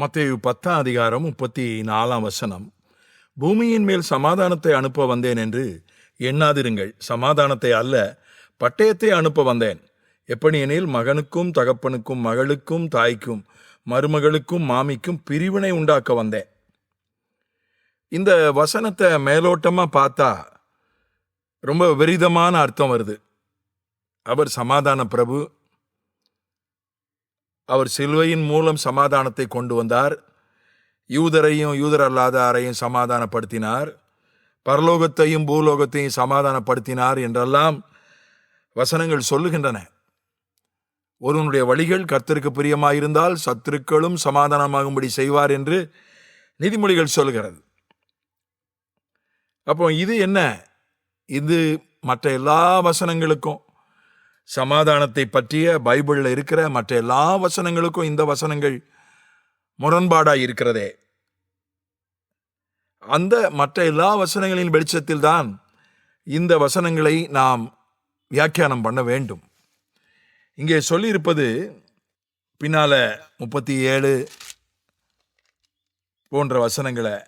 மத்தேயு பத்தாம் அதிகாரம் முப்பத்தி நாலாம் வசனம். பூமியின் மேல் சமாதானத்தை அனுப்ப வந்தேன் என்று எண்ணாதிருங்கள். சமாதானத்தை அல்ல பட்டயத்தை அனுப்ப வந்தேன். எப்படியெனில் மகனுக்கும் தகப்பனுக்கும் மகளுக்கும் தாய்க்கும் மருமகளுக்கும் மாமிக்கும் பிரிவினை உண்டாக்க வந்தேன். இந்த வசனத்தை மேலோட்டமாக பார்த்தா ரொம்ப விரிதமான அர்த்தம் வருது. அவர் சமாதான பிரபு அவர் சிலுவையின் மூலம் சமாதானத்தை கொண்டு வந்தார். யூதரையும் யூதர் அல்லாதாரையும் சமாதானப்படுத்தினார். பரலோகத்தையும் பூலோகத்தையும் சமாதானப்படுத்தினார் என்றெல்லாம் வசனங்கள் சொல்லுகின்றன. ஒருவனுடைய வழிகள் கர்த்தருக்கு பிரியமாயிருந்தால் சத்துருக்களும் சமாதானமாகும்படி செய்வார் என்று நீதிமொழிகள் சொல்கிறது அப்போ இது என்ன? இது மற்ற எல்லா வசனங்களுக்கும் சமாதானத்தை பற்றிய பைபிளில் இருக்கிற மற்ற எல்லா வசனங்களுக்கும் இந்த வசனங்கள் முரண்பாடாக இருக்கிறதே அந்த மற்ற எல்லா வசனங்களின் வெளிச்சத்தில் தான் இந்த வசனங்களை நாம் வியாக்கியானம் பண்ண வேண்டும். இங்கே சொல்லியிருப்பது பின்னால முப்பத்தி ஏழு போன்ற வசனங்களை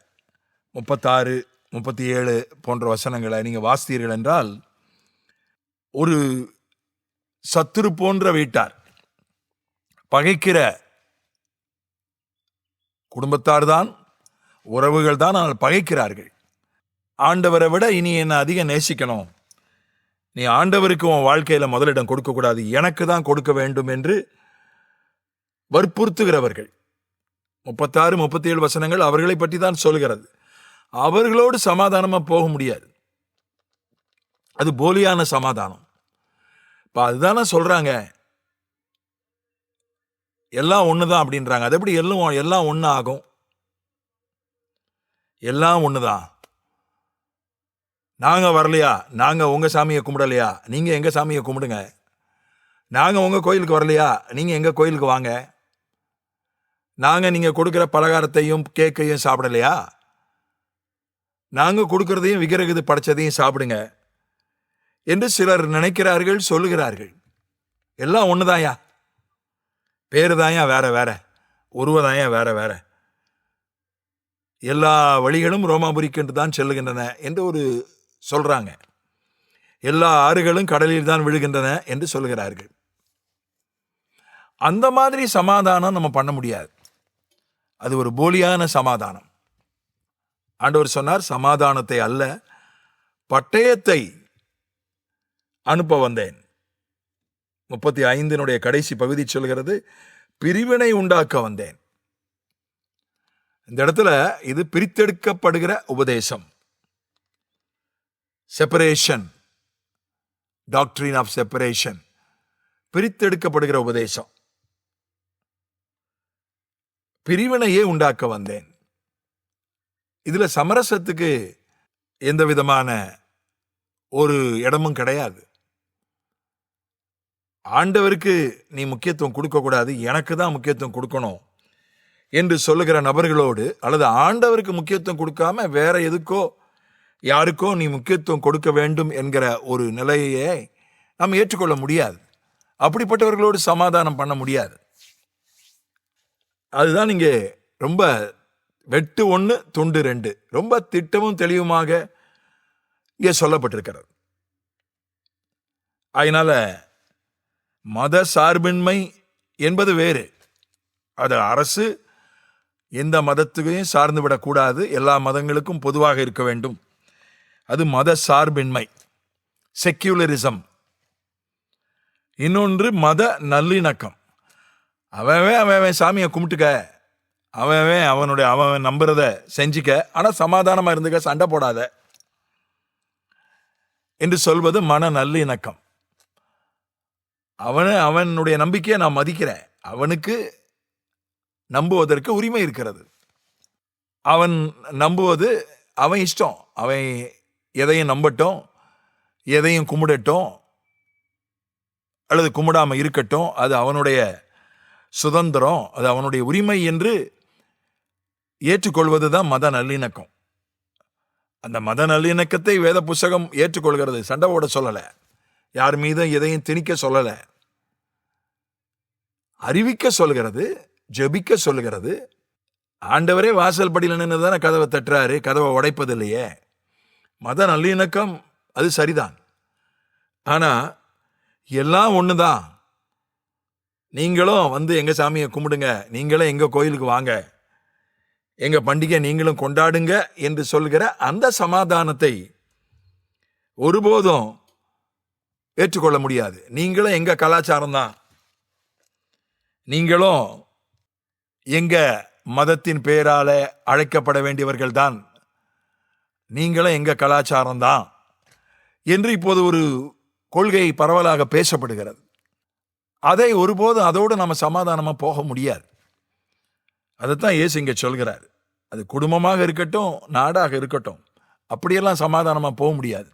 முப்பத்தாறு முப்பத்தி ஏழு போன்ற வசனங்களை நீங்கள் வாசித்தீர்கள் என்றால் ஒரு சத்துரு போன்ற வீட்டார். பகைக்கிற குடும்பத்தார் தான் உறவுகள் தான் ஆனால் பகைக்கிறார்கள். ஆண்டவரை விட இனி என்னை அதிக நேசிக்கணும். நீ ஆண்டவருக்கு உன் வாழ்க்கையில் முதலிடம் கொடுக்கக்கூடாது. எனக்கு தான் கொடுக்க வேண்டும் என்று வற்புறுத்துகிறவர்கள். முப்பத்தாறு முப்பத்தி ஏழு வசனங்கள் அவர்களை பற்றி தான் சொல்கிறது. அவர்களோடு சமாதானமாக போக முடியாது. அது போலியான சமாதானம். இப்போ அதுதானே சொல்கிறாங்க எல்லாம் ஒன்று தான் அப்படின்றாங்க. அது எப்படி எல்லாம் எல்லாம் ஒன்று ஆகும்? எல்லாம் ஒன்று தான் நாங்கள் வரலையா? நாங்கள் உங்கள் சாமியை கும்பிடலையா? நீங்கள் எங்கள் சாமியை கும்பிடுங்க. நாங்கள் உங்கள் கோயிலுக்கு வரலையா? நீங்கள் எங்கள் கோயிலுக்கு வாங்க? நாங்கள் நீங்கள் கொடுக்குற பலகாரத்தையும் கேக்கையும் சாப்பிடலையா? நாங்கள் கொடுக்குறதையும் விக்கிரகது படைச்சதையும் சாப்பிடுங்க. என்று சிலர் நினைக்கிறார்கள் சொல்லுகிறார்கள். எல்லாம் ஒன்றுதாயா பேரு தாயா வேற வேற. உருவதாயா வேற வேற. எல்லா வழிகளும் ரோமாபுரிக்கென்று தான் செல்லுகின்றன என்று ஒரு சொல்கிறாங்க எல்லா ஆறுகளும் கடலில் தான் விழுகின்றன என்று சொல்லுகிறார்கள். அந்த மாதிரி சமாதானம் நம்ம பண்ண முடியாது. அது ஒரு போலியான சமாதானம். ஆண்டவர் சொன்னார் சமாதானத்தை அல்ல பட்டயத்தை அனுப்ப வந்தேன். முப்பத்தி ஐந்தினுடைய கடைசி பகுதி சொல்கிறது பிரிவினை உண்டாக்க வந்தேன். இந்த இடத்துல இது பிரித்தெடுக்கப்படுகிற உபதேசம். செப்பரேஷன் டாக்டரின் ஆஃப் செப்பரேஷன் பிரித்தெடுக்கப்படுகிற உபதேசம். பிரிவினையே உண்டாக்க வந்தேன். இதுல சமரசத்துக்கு எந்த விதமான ஒரு இடமும் கிடையாது. ஆண்டவருக்கு நீ முக்கியத்துவம் கொடுக்கக்கூடாது எனக்கு தான் முக்கியத்துவம் கொடுக்கணும் என்று சொல்லுகிற நபர்களோடு அல்லது ஆண்டவருக்கு முக்கியத்துவம் கொடுக்காம வேற எதுக்கோ யாருக்கோ நீ முக்கியத்துவம் கொடுக்க வேண்டும் என்கிற ஒரு நிலையை நாம் ஏற்றுக்கொள்ள முடியாது. அப்படிப்பட்டவர்களோடு சமாதானம் பண்ண முடியாது. அதுதான் இங்கே ரொம்ப வெட்டு ஒன்று துண்டு ரெண்டு. ரொம்ப திட்டமும் தெளிவுமாக இங்கே சொல்லப்பட்டிருக்கிறது. அதனால மத சார்பின்மை என்பது வேறு. அது அரசு எந்த மதத்துக்கையும் சார்ந்து விடக்கூடாது. எல்லா மதங்களுக்கும் பொதுவாக இருக்க வேண்டும். அது மத சார்பின்மை. செக்யூலரிசம் இன்னொன்று மத நல்லிணக்கம். அவன் அவன் சாமியை கும்பிட்டுக்க. அவன் அவனுடைய அவன் நம்புறத செஞ்சுக்க. ஆனால் சமாதானமாக இருந்துக்க சண்டை போடாத. என்று சொல்வது மன நல்லிணக்கம். அவனை அவனுடைய நம்பிக்கையை நான் மதிக்கிறேன். அவனுக்கு நம்புவதற்கு உரிமை இருக்கிறது. அவன் நம்புவது அவன் இஷ்டம். அவன் எதையும் நம்பட்டும் எதையும் கும்பிடட்டும் அல்லது கும்பிடாமல் இருக்கட்டும் அது அவனுடைய சுதந்திரம் அது அவனுடைய உரிமை என்று ஏற்றுக்கொள்வது தான் மத நல்லிணக்கம். அந்த மத நல்லிணக்கத்தை வேத புஸ்தகம் ஏற்றுக்கொள்கிறது. சண்டை போட சொல்லலை. யார் மீதும் எதையும் திணிக்க சொல்லலை. அறிவிக்க சொல்கிறது ஜெபிக்க சொல்கிறது. ஆண்டவரே வாசல் படியில் நின்று தானே கதவை தட்டுறாரு கதவை உடைப்பதில்லையே. மத நல்லிணக்கம் அது சரிதான். ஆனால் எல்லாம் ஒன்று தான் நீங்களும் வந்து எங்கள் சாமியை கும்பிடுங்க நீங்களும் எங்கள் கோயிலுக்கு வாங்க. எங்கள் பண்டிகை நீங்களும் கொண்டாடுங்க என்று சொல்கிற அந்த சமாதானத்தை ஒருபோதும் ஏற்றுக்கொள்ள முடியாது. நீங்களும் எங்க கலாச்சாரம் தான் நீங்களும் எங்க மதத்தின் பெயரால அழைக்கப்பட வேண்டியவர்கள் தான் நீங்களும் எங்க கலாச்சாரம் தான் என்று இப்போது ஒரு கொள்கை பரவலாக பேசப்படுகிறது. அதை ஒருபோதும் அதோடு நம்ம சமாதானமாக போக முடியாது. அதைத்தான் ஏசு இங்கே சொல்கிறார். அது குடும்பமாக இருக்கட்டும் நாடாக இருக்கட்டும். அப்படியெல்லாம் சமாதானமாக போக முடியாது.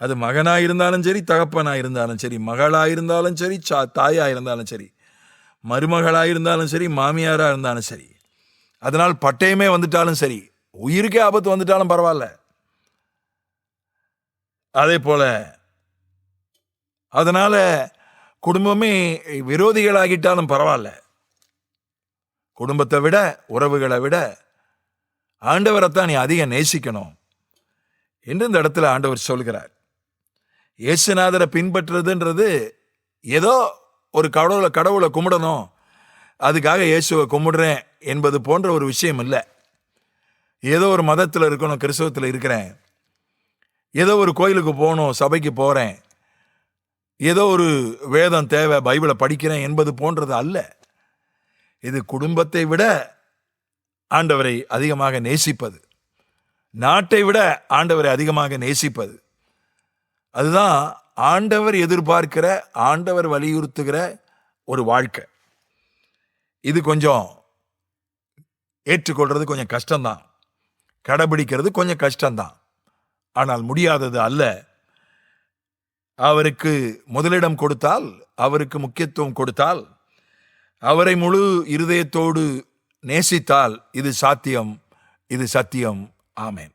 அது மகனாக இருந்தாலும் சரி தகப்பனாக இருந்தாலும் சரி மகளாக இருந்தாலும் சரி சா தாயாக இருந்தாலும் சரி மருமகளாக இருந்தாலும் சரி மாமியாராக இருந்தாலும் சரி. அதனால் பட்டயமே வந்துட்டாலும் சரி உயிருக்கே ஆபத்து வந்துட்டாலும் பரவாயில்ல. அதே போல அதனால் குடும்பமே விரோதிகளாகிட்டாலும் பரவாயில்ல. குடும்பத்தை விட உறவுகளை விட ஆண்டவரைத்தான் நீ அதிகம் நேசிக்கணும் என்று இந்த இடத்துல ஆண்டவர் சொல்கிறார். இயேசுநாதரை பின்பற்றுறதுன்றது ஏதோ ஒரு கடவுளை கடவுளை கும்பிடணும். அதுக்காக இயேசுவை கும்பிடுறேன் என்பது போன்ற ஒரு விஷயம் இல்லை. ஏதோ ஒரு மதத்தில் இருக்கணும் கிறிஸ்தவத்தில் இருக்கிறேன். ஏதோ ஒரு கோயிலுக்கு போகணும் சபைக்கு போகிறேன் ஏதோ ஒரு வேதம் தேவை பைபிளை படிக்கிறேன் என்பது போன்றது அல்ல. இது குடும்பத்தை விட ஆண்டவரை அதிகமாக நேசிப்பது. நாட்டை விட ஆண்டவரை அதிகமாக நேசிப்பது. அதுதான் ஆண்டவர் எதிர்பார்க்கிற ஆண்டவர் வலியுறுத்துகிற ஒரு வாழ்க்கை. இது கொஞ்சம் ஏற்றுக்கொள்வது கொஞ்சம் கஷ்டம்தான். கடைபிடிக்கிறது கொஞ்சம் கஷ்டம்தான். ஆனால் முடியாதது அல்ல. அவருக்கு முதலிடம் கொடுத்தால் அவருக்கு முக்கியத்துவம் கொடுத்தால் அவரை முழு இருதயத்தோடு நேசித்தால் இது சாத்தியம் இது சத்தியம். ஆமேன்.